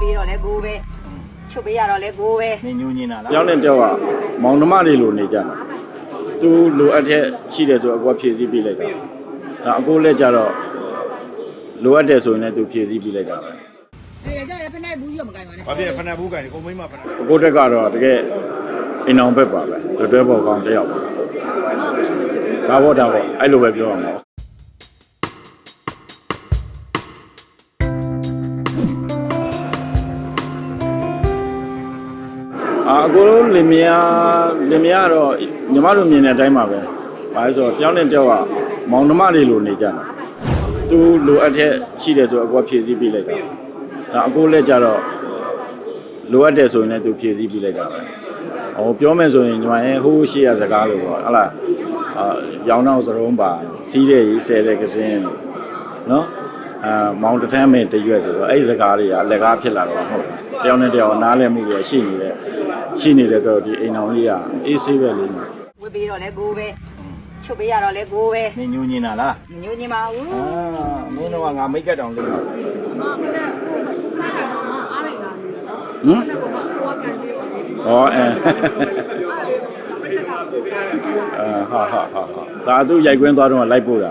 ပေးတော့လဲကိုပဲချုပ်ပေးရတော့လဲကိုပဲနေညူညင်းတာလားတယောက်နဲ့တယောက်ကမောင်နှမတွေလိုနေကြတာသူလိုအပ်တဲ့ရှိတယ်ဆိုတော့အကူကဖြည့်ဆည်းပေးလိုက်တာဒါအကူလည်းကြတော့လိုအပ်တယ်ဆိုရင်လည်းသူဖြည့်ဆည်းပေးလိုက်တာပဲအဲကြရဖက်နဲ့ဘူးရောမကိုင်ပါနဲ့ဘာဖြစ်လဲဖဏဘူးကန်ကိုမိမဖဏအကူတက်ကတော့တကယ်အိမ်အောင်ဘက်ပါပဲတွဲတွဲပေါ်ကောင်းတယောက်ပါဒါဘောဒါဘောအဲ့လိုပဲပြောရမှာ အာအကိုလုံးလင်မယားလင်မယားကတော့ညီမတို့မြင်တဲ့အတိုင်းပါပဲ။ဘာလို့ဆိုတော့တယောက်နဲ့တယောက်ကမောင်နှမတွေလိုနေကြတာ။သူလိုအပ်တဲ့ရှိတယ်ဆိုတော့အကိုကဖြည့်ဆည်းပေးလိုက်တာ။ဒါအကိုလည်းကြတော့လိုအပ်တယ်ဆိုရင်လည်းသူဖြည့်ဆည်းပေးလိုက်တာပဲ။ဟောပြောမယ်ဆိုရင်ညီမရဲ့ဟိုးရှိရစကားလို့ပေါ့ဟလာအာရောင်းတော့စရုံးပါစီးတဲ့ရေးဆဲတဲ့ကစင်းနော် အာမောင်တစ်ထမ်းမဲ့တရွက်တယ်ဆိုတော့အဲ့ဒီစကားတွေကအလက်ကားဖြစ်လာတော့မဟုတ်ဘူး။တယောက်နဲ့တယောက်နားလည်မှုတွေရှိနေတဲ့ရှိနေတဲ့တော့ဒီအိမ်အောင်လေးကအေးဆေးပဲလေးမှာဝတ်ပေးတော့လဲကိုပဲချုပ်ပေးရတော့လဲကိုပဲနေညူညင်းတာလားမညိုညင်ပါဘူးအာမင်းတော့ကငါမိတ်ကတ်တောင်လုပ်တာဟမ်ဟောအဲအာဟာဟာဟာဟာဒါသူရိုက်ကွင်းသွားတော့လိုက်ပို့တာ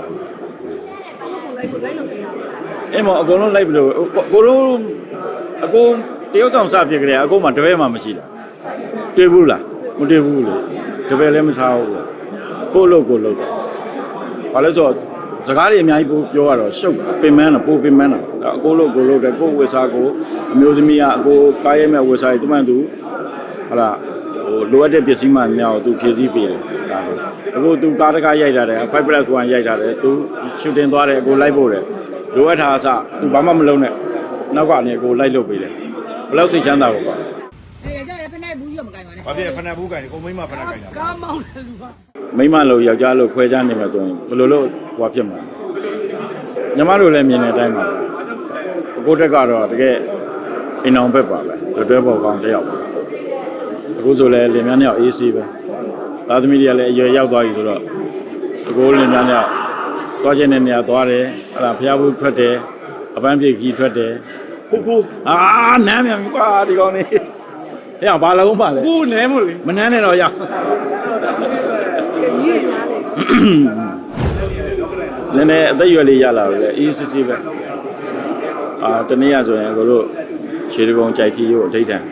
အဲ့မအကုန်လုံးလိုက်ပြီးတော့အကိုလုံးအကိုတရုတ်ဆောင်စပြစ်ကြတယ်အကိုမှတပည့်မှမရှိတာတွေ့ဘူးလားမတွေ့ဘူးလေတပည့်လည်းမထားဘူးကိုလို့ကိုလို့ဘာလဲဆိုတော့စကားတွေအများကြီးပို့ပြောရတော့ရှုပ်တာပင်မန်းတာပို့ပင်မန်းတာဒါအကိုလို့ကိုလို့တဲ့ကိုဝေစာကိုအမျိုးသမီးကအကိုကားရဲမဲ့ဝေစာကြီးသူမှန်သူဟာလားဟိုလိုအပ်တဲ့ပစ္စည်းမှများကိုသူဖြည့်ဆည်းပေးတယ်ဒါကိုအခုသူကားတကားရိုက်တာတယ်5 plus 1ရိုက်တာတယ်သူရှူတင်သွားတယ်အကိုလိုက်ဖို့တယ် လိုအပ်တာအစသူဘာမှမလုပ်နဲ့နောက်ကနေအကိုလိုက်လုပ်ပေးတယ်ဘယ်လောက်စိတ်ချမ်းသာဖို့ပါအဲကြရဖက်နဲ့ဘူးရောမကိုင်ပါနဲ့ဘာဖြစ်လဲဖဏဘူးကန်ကိုမိမဖဏကန်တာကားမောင်းတယ်လူကမိမလို့ယောက်ျားလို့ခွဲခြားနေမှာဆိုရင်ဘယ်လိုလုပ်ဟွာဖြစ်မှာလဲညီမတို့လည်းမြင်တဲ့အတိုင်းပါပဲအကိုတက်ကတော့တကယ်အိမ်အောင်ဘက်ပါပဲတွဲတွဲပေါ်ကောင်းတယောက်ပါအခုဆိုလည်းလင်မြန်းနဲ့အေးဆေးပဲသားသမီးတွေကလည်းအရွယ်ရောက်သွားပြီဆိုတော့အကိုလင်မြန်းနဲ့ သွားခြင်းတဲ့နေရာသွားတယ်အဲ့ဒါဖျားဘူးထွက်တယ်အပန်းပြေကြီးထွက်တယ်ဖူးဖူးအာနမ်းမြန်ပြီကွာဒီကောင်လေးဟဲ့ဘာလုံးပါလဲဖူးနဲမို့လေမနမ်းနဲ့တော့ရနည်းနည်းအသက်အရွယ်လေးရလာလို့လေအေးစစ်စစ်ပဲအာတနေ့ရဆိုရင်ကိုတို့ခြေတကုံကြိုက်ထီကိုအထိတ်တန်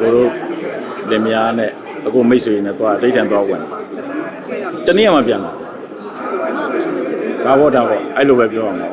ကိုတို့လက်မယားနဲ့အခုမိတ်ဆွေနဲ့သွားအထိတ်တန်သွားဝင်တနေ့ရမှပြန်လာ ဒါဘောဒါဘောအဲ့လိုပဲပြောအောင်ပါ